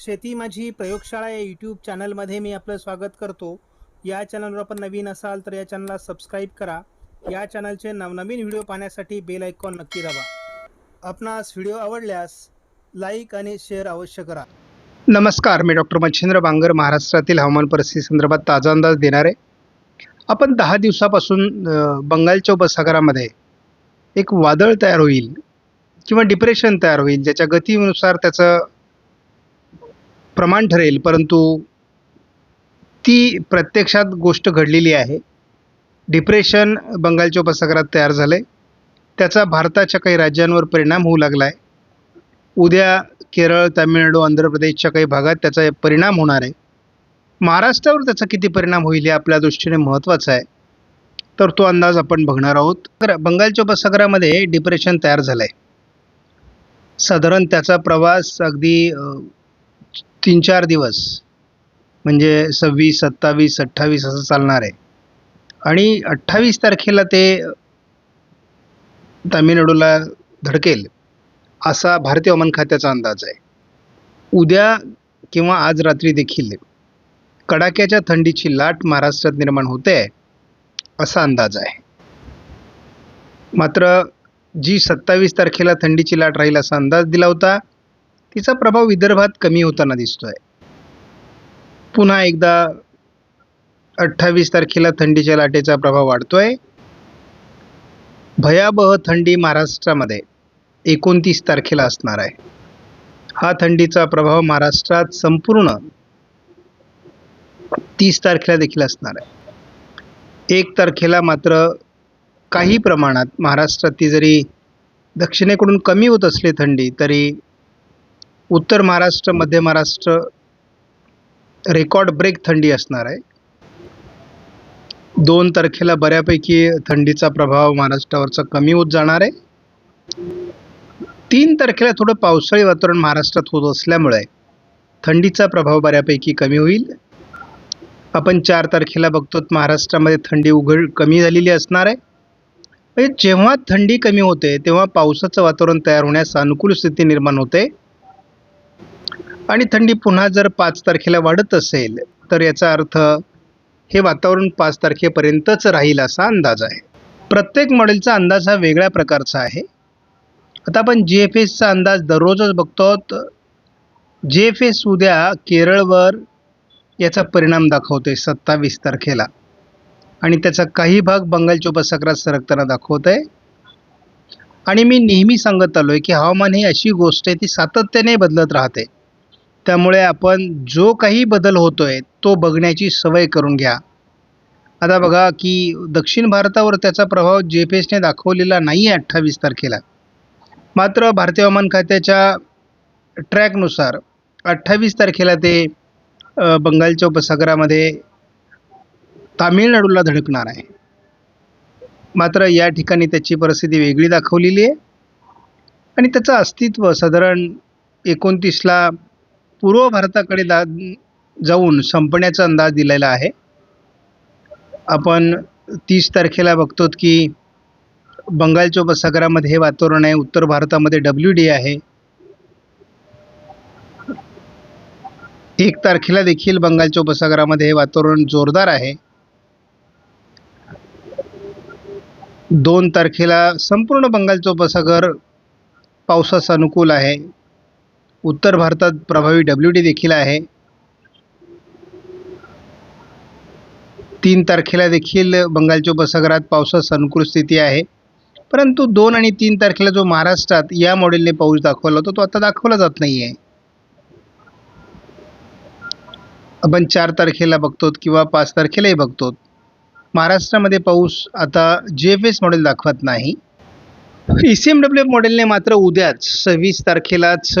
शेती माझी प्रयोगशाळा या यूट्यूब चॅनलमध्ये मी आपलं स्वागत करतो. या चॅनलवर आपण नवीन असाल तर या चॅनलला सबस्क्राईब करा. या चॅनलचे नवनवीन व्हिडिओ पाहण्यासाठी बेल आयकॉन नक्की दाबा. आपणास व्हिडिओ आवडल्यास लाईक आणि शेअर अवश्य करा. नमस्कार मी डॉक्टर मच्छिंद्र बांगर महाराष्ट्रातील हवामान परिस्थिती संदर्भात ताजा अंदाज देणार. आहे आपण दहा दिवसापासून बंगालच्या उपसागरामध्ये एक वादळ तयार होईल किंवा डिप्रेशन तयार होईल ज्याच्या गतीनुसार त्याचं प्रमाण ठरेल परंतु ती प्रत्यक्षात गोष्ट घडलेली आहे. डिप्रेशन बंगालच्या उपसागरात तयार झालं आहे त्याचा भारताच्या काही राज्यांवर परिणाम होऊ लागला आहे उद्या केरळ तामिळनाडू आंध्र प्रदेशच्या काही भागात त्याचा परिणाम होणार आहे. महाराष्ट्रावर त्याचा किती परिणाम होईल हे आपल्या दृष्टीने महत्त्वाचा आहे. तर तो अंदाज आपण बघणार आहोत. तर बंगालच्या उपसागरामध्ये डिप्रेशन तयार झालं आहे साधारण त्याचा प्रवास अगदी तीन चार दिवस. म्हणजे सव्वीस सत्तावीस अठ्ठावीस असं चालणार आहे. आणि अठ्ठावीस तारखेला ते तामिळनाडूला धडकेल असा भारतीय हवामान खात्याचा अंदाज आहे. उद्या किंवा आज रात्री देखील कडाक्याच्या थंडीची लाट महाराष्ट्रात निर्माण होते असा अंदाज आहे. मात्र जी सत्तावीस तारखेला थंडीची लाट राहील असा अंदाज दिला होता तिचा प्रभाव विदर्भात कमी होताना दिसतोय. पुन्हा एकदा अठ्ठावीस तारखेला थंडीच्या लाटेचा प्रभाव वाढतोय. भयावह थंडी महाराष्ट्रामध्ये एकोणतीस तारखेला असणार आहे. हा थंडीचा प्रभाव महाराष्ट्रात संपूर्ण तीस तारखेला देखील असणार आहे. एक तारखेला मात्र काही प्रमाणात महाराष्ट्रात ती जरी दक्षिणेकडून कमी होत असली थंडी तरी उत्तर महाराष्ट्र मध्य महाराष्ट्र रेकॉर्ड ब्रेक थंडी असणार आहे. दोन तारखेला बऱ्यापैकी थंडीचा प्रभाव महाराष्ट्रावरचा कमी होत जाणार आहे. तीन तारखेला थोडं पावसाळी वातावरण महाराष्ट्रात होत असल्यामुळे थंडीचा प्रभाव बऱ्यापैकी कमी होईल. आपण चार तारखेला बघतो महाराष्ट्रामध्ये थंडी उघड कमी झालेली असणार आहे. म्हणजे जेव्हा थंडी कमी होते तेव्हा पावसाचं वातावरण तयार होण्यास अनुकूल स्थिती निर्माण होते. आणि थंडी पुन्हा जर पाच तारखेला वाढत असेल तर याचा अर्थ हे वातावरण पाच तारखेपर्यंतच राहील असा अंदाज आहे. प्रत्येक मॉडेलचा अंदाज हा वेगळ्या प्रकारचा आहे. आता आपण जी एफ एसचा अंदाज दररोजच बघतो जे एफ एस उद्या केरळवर याचा परिणाम दाखवते सत्तावीस तारखेला. आणि त्याचा काही भाग बंगालच्या उपसागरात सरकताना दाखवत आहे आणि मी नेहमी सांगत आलो आहे की हवामान ही अशी गोष्ट आहे ती सातत्याने बदलत राहते. त्यामुळे आपण जो काही बदल होतो आहे तो बघण्याची सवय करून घ्या. आता बघा की दक्षिण भारतावर त्याचा प्रभाव जे पी एसने दाखवलेला नाही आहे अठ्ठावीस तारखेला. मात्र भारतीय हवामान खात्याच्या ट्रॅकनुसार अठ्ठावीस तारखेला ते बंगालच्या उपसागरामध्ये तामिळनाडूला धडकणार आहे. मात्र या ठिकाणी त्याची परिस्थिती वेगळी दाखवलेली आहे. आणि त्याचं अस्तित्व साधारण एकोणतीसला पूर्व भारताकडे दा जाऊन संपण्याचा अंदाज दिलेला आहे. आपण तीस तारखेला बघतो की बंगालच्या उपसागरामध्ये हे वातावरण आहे. उत्तर भारतामध्ये डब्ल्यू डी आहे. एक तारखेला देखील बंगालच्या उपसागरामध्ये हे वातावरण जोरदार आहे. दोन तारखेला संपूर्ण बंगालचा उपसागर पावसास अनुकूल आहे. उत्तर भारतात प्रभावी डब्ल्यू डी देखील आहे. तीन तारखेला देखील बंगालच्या उपसागरात पावसास अनुकूल स्थिती आहे. परंतु दोन आणि तीन तारखेला जो महाराष्ट्रात या मॉडेलने पाऊस दाखवला होता तो आता दाखवला जात नाही आहे आपण चार तारखेला बघतो किंवा पाच तारखेलाही बघतो महाराष्ट्रामध्ये पाऊस आता जे एफ एस मॉडेल दाखवत नाही. E C M W F मॉडेलने मात्र उद्याच सव्वीस तारखेलाच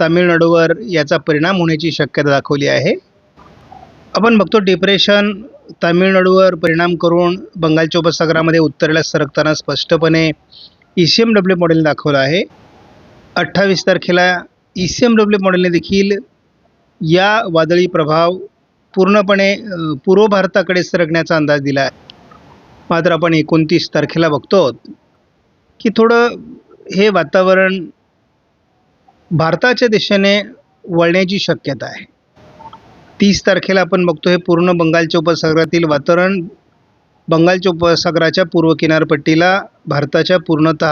तामिळनाडूवर याचा परिणाम होण्याची शक्यता दाखवली आहे. आपण बघतो डिप्रेशन तामिळनाडूवर परिणाम करून बंगालच्या उपसागरामध्ये उत्तरेला सरकताना स्पष्टपणे E C M W model दाखवलं आहे. अठ्ठावीस तारखेला ई सी एम डब्ल्यू मॉडेलने देखील या वादळी प्रभाव पूर्णपणे पूर्व भारताकडे सरकण्याचा अंदाज दिला आहे. मात्र आपण एकोणतीस तारखेला बघतो की थोडं हे वातावरण भारताच्या दिशेने वळण्याची शक्यता आहे. तीस तारखेला आपण बघतो हे पूर्ण बंगालच्या उपसागरातील वातावरण बंगालच्या उपसागराच्या पूर्व किनारपट्टीला भारताच्या पूर्णत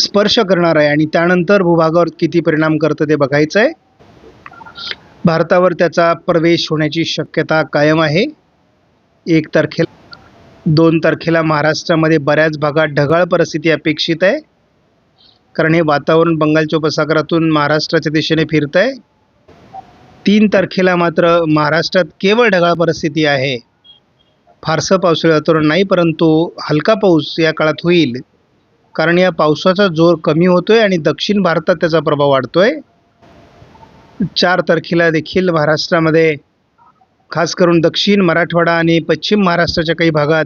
स्पर्श करणार आहे आणि त्यानंतर भूभागावर किती परिणाम करतं ते बघायचं आहे भारतावर त्याचा प्रवेश होण्याची शक्यता कायम आहे. एक तारखेला दोन तारखेला महाराष्ट्रामध्ये बऱ्याच भागात ढगाळ परिस्थिती अपेक्षित आहे. कारण हे वातावरण बंगालच्या उपसागरातून महाराष्ट्राच्या दिशेने फिरत आहे तीन तारखेला मात्र महाराष्ट्रात केवळ ढगाळ परिस्थिती आहे. फारसं पावसाळी वातावरण नाही परंतु हलका पाऊस या काळात होईल. कारण या पावसाचा जोर कमी होतो आहे आणि दक्षिण भारतात त्याचा प्रभाव वाढतो आहे चार तारखेला देखील महाराष्ट्रामध्ये खास करून दक्षिण मराठवाडा आणि पश्चिम महाराष्ट्राच्या काही भागात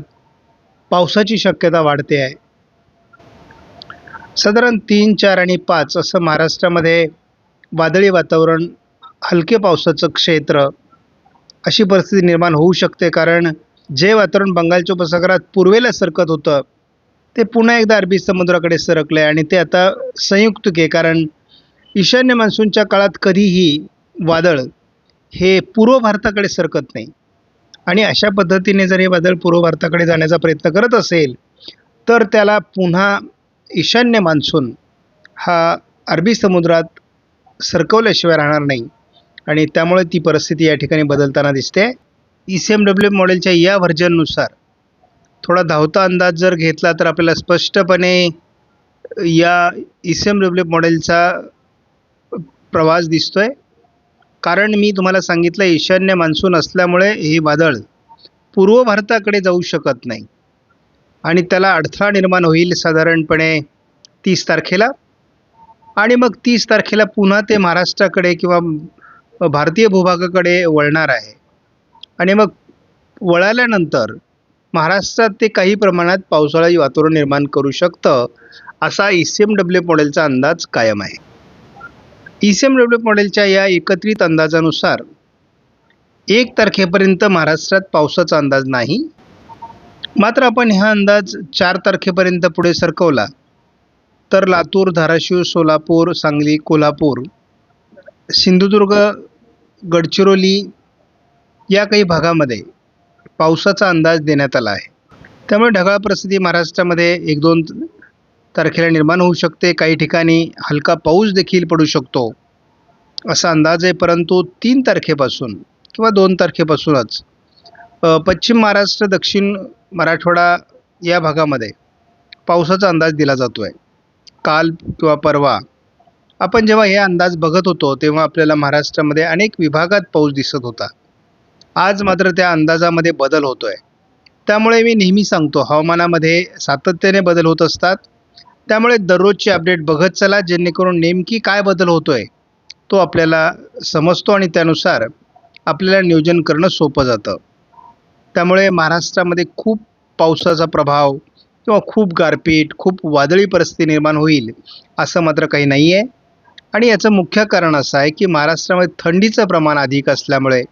पावसाची शक्यता वाढते आहे. साधारण तीन चार आणि पाच असं महाराष्ट्रामध्ये वादळी वातावरण हलके पावसाचं क्षेत्र अशी परिस्थिती निर्माण होऊ शकते. कारण जे वातावरण बंगालच्या उपसागरात पूर्वेला सरकत होतं ते पुन्हा एकदा अरबी समुद्राकडे सरकलं आहे आणि ते आता संयुक्त आहे कारण ईशान्य मान्सूनच्या काळात कधीही वादळ हे पूर्व भारताकडे सरकत नाही. आणि अशा पद्धतीने जर हे वादळ पूर्व भारताकडे जाण्याचा प्रयत्न करत असेल तर त्याला पुन्हा ईशान्य मान्सून हा अरबी समुद्रात सरकवल्याशिवाय राहणार नाही. आणि त्यामुळे ती परिस्थिती या ठिकाणी बदलताना दिसते. ई सी एम डब्ल्यू मॉडेलच्या या व्हर्जननुसार थोडा धावता अंदाज जर घेतला तर आपल्याला स्पष्टपणे या ई सी एम डब्ल्यू मॉडेलचा प्रवास दिसतो आहे कारण मी तुम्हाला सांगितलं ईशान्य मान्सून असल्यामुळे हे वादळ पूर्व भारताकडे जाऊ शकत नाही. आणि त्याला अडथळा निर्माण होईल साधारणपणे तीस तारखेला. आणि मग तीस तारखेला पुन्हा ते महाराष्ट्राकडे किंवा भारतीय भूभागाकडे वळणार आहे. आणि मग वळाल्यानंतर महाराष्ट्रात ते काही प्रमाणात पावसाळी वातावरण निर्माण करू शकतं असा ई सी एम डब्ल्यू मॉडेलचा अंदाज कायम आहे. ई सी एम डब्ल्यू मॉडेलच्या या एकत्रित अंदाजानुसार एक तारखेपर्यंत महाराष्ट्रात पावसाचा अंदाज नाही मात्र आपण हा अंदाज चार तारखेपर्यंत पुढे सरकवला तर लातूर धाराशिव सोलापूर सांगली कोल्हापूर सिंधुदुर्ग गडचिरोली या काही भागामध्ये पावसाचा अंदाज देण्यात आला आहे. त्यामुळे ढगाळ परिस्थिती महाराष्ट्रामध्ये एक दोन तारखेला निर्माण होऊ शकते. काही ठिकाणी हलका पाऊस देखील पडू शकतो असा अंदाज आहे. परंतु तीन तारखेपासून किंवा दोन तारखेपासूनच पश्चिम महाराष्ट्र दक्षिण मराठवाडा या भागामध्ये पावसाचा अंदाज दिला जातो आहे काल किंवा परवा आपण जेव्हा हे अंदाज बघत होतो तेव्हा आपल्याला महाराष्ट्रामध्ये अनेक विभागात पाऊस दिसत होता. आज मात्र त्या अंदाजामध्ये बदल होतो आहे त्यामुळे मी नेहमी सांगतो हवामानामध्ये सातत्याने बदल होत असतात. त्यामुळे दररोजची अपडेट बघत चला जेणेकरून नेमकी काय बदल होतो आहे तो आपल्याला समजतो आणि त्यानुसार आपल्याला नियोजन करणं सोपं जातं. त्यामुळे महाराष्ट्रामध्ये खूप पावसाचा प्रभाव किंवा खूप गारपीट खूप वादळी परिस्थिती निर्माण होईल असं मात्र काही नाही आहे आणि याचं मुख्य कारण असं आहे की महाराष्ट्रामध्ये थंडीचं प्रमाण अधिक असल्यामुळे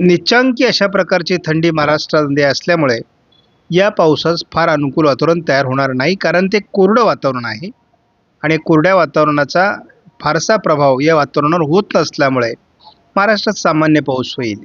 निचांकी अशा प्रकारची थंडी महाराष्ट्रामध्ये असल्यामुळे या पावसास फार अनुकूल वातावरण तयार होणार नाही. कारण ते कोरडं वातावरण आहे आणि कोरड्या वातावरणाचा फारसा प्रभाव या वातावरणावर होत नसल्यामुळे महाराष्ट्रात सामान्य पाऊस होईल.